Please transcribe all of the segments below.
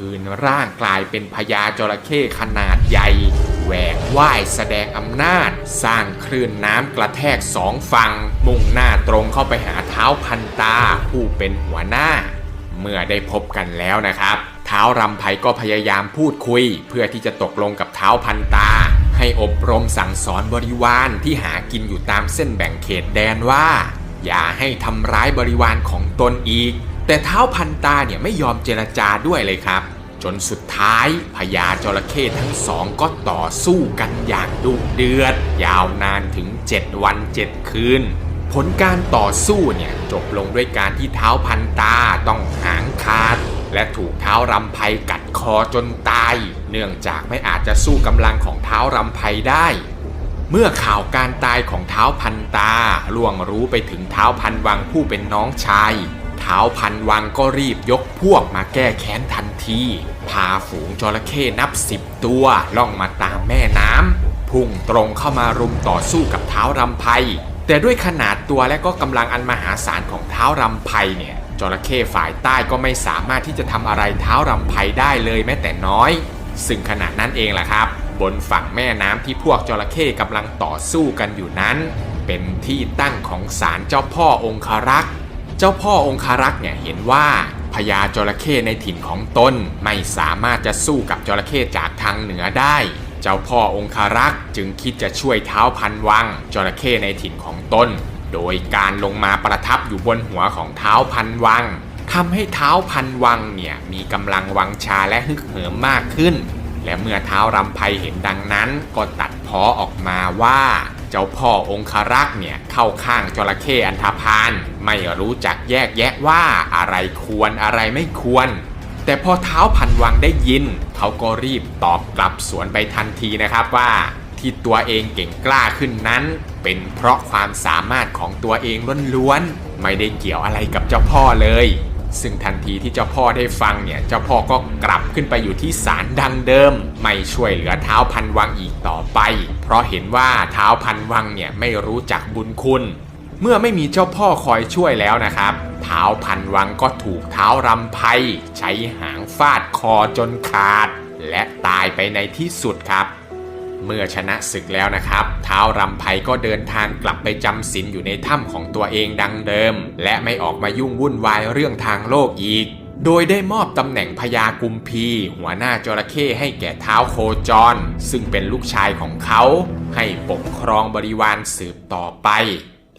คืนร่างกลายเป็นพญาจระเข้ขนาดใหญ่แหวกว่ายแสดงอำนาจ สร้างคลื่นน้ำกระแทกสองฝั่งมุ่งหน้าตรงเข้าไปหาเท้าพันตา ผู้เป็นหัวหน้า เมื่อได้พบกันแล้วนะครับ เท้ารำไพก็พยายามพูดคุย เพื่อที่จะตกลงกับเท้าพันตา ให้อบรมสั่งสอนบริวารที่หากินอยู่ตามเส้นแบ่งเขตแดนว่า อย่าให้ทำร้ายบริวารของตนอีก แต่เท้าพันตาเนี่ยไม่ยอมเจรจาด้วยเลยครับ จนสุดท้ายพญาจระเข้ทั้งสองก็ต่อสู้กันอย่างดุเดือด ยาวนานถึง 7 วัน 7 คืน ผลการต่อสู้เนี่ยจบลงด้วยการที่เท้าพันตาต้องหางขาด และถูกเท้ารำไพกัดคอจนตาย เนื่องจากไม่อาจจะสู้กำลังของเท้ารำไพได้เมื่อข่าวการตายของเท้าพันตาล่วงรู้ไปถึงเท้าพันวังผู้เป็นน้องชาย ท้าพันวังก็รีบยกพวกมาแก้แค้นทันทีพาฝูงจระเข้นับสิบตัวล่องมาตามแม่น้ำพุ่งตรงเข้ามารุมต่อสู้กับเท้ารำไพแต่ด้วยขนาดตัวและก็กำลังอันมหาศาลของเท้ารำไพเนี่ยจระเข้ฝ่ายใต้ก็ไม่สามารถที่จะทำอะไรเท้ารำไพได้เลยแม้แต่น้อย ซึ่งขณะนั้นเองแหละครับ บนฝั่งแม่น้ำที่พวกจระเข้กำลังต่อสู้กันอยู่นั้น เป็นที่ตั้งของศาลเจ้าพ่อองครักษ์ เจ้าพ่อองคารักษ์เนี่ยเห็นว่าพญาจระเข้ในถิ่นของตนไม่สามารถจะสู้กับจระเข้จากทางเหนือได้ เจ้าพ่อองคารักษ์จึงคิดจะช่วยเท้าพันวังจระเข้ในถิ่นของตนโดยการลงมาประทับอยู่บนหัวของเท้าพันวังทำให้เท้าพันวังเนี่ยมีกำลังวังชาและฮึกเหิมมากขึ้น และเมื่อเท้ารำไพเห็นดังนั้นก็ตัดพ้อออกมาว่า เจ้าพ่อองคารักษ์เนี่ยเข้าข้างจระเข้อันธพาลไม่รู้จักแยกแยะว่าอะไรควรอะไรไม่ควร แต่พอเท้าพันวังได้ยิน เขาก็รีบตอบกลับสวนไปทันทีนะครับว่าที่ตัวเองเก่งกล้าขึ้นนั้น เป็นเพราะความสามารถของตัวเองล้วนๆไม่ได้เกี่ยวอะไรกับเจ้าพ่อเลย ซึ่งทันทีที่เจ้าพ่อได้ฟังเนี่ยเจ้าพ่อก็กลับขึ้นไปอยู่ที่ศาลดังเดิม ไม่ช่วยเหลือเท้าพันวังอีกต่อไป เพราะเห็นว่าเท้าพันวังเนี่ยไม่รู้จักบุญคุณ เมื่อไม่มีเจ้าพ่อคอยช่วยแล้วนะครับเท้าพันวังก็ถูกเท้ารำไพใช้หางฟาดคอจนขาด และตายไปในที่สุดครับ เมื่อชนะศึกแล้วนะครับเท้ารำไพก็เดินทางกลับไปจำศีลอยู่ในถ้ำของตัวเองดังเดิม และไม่ออกมายุ่งวุ่นวายเรื่องทางโลกอีก โดยได้มอบตำแหน่งพญากุมพี หัวหน้าจระเข้ให้แก่เท้าโคจร ซึ่งเป็นลูกชายของเขา ให้ปกครองบริวารสืบต่อไป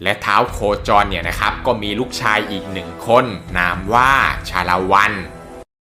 และเท้าโคจรเนี่ยนะครับก็มีลูกชายอีกหนึ่งคน นามว่าชาละวัน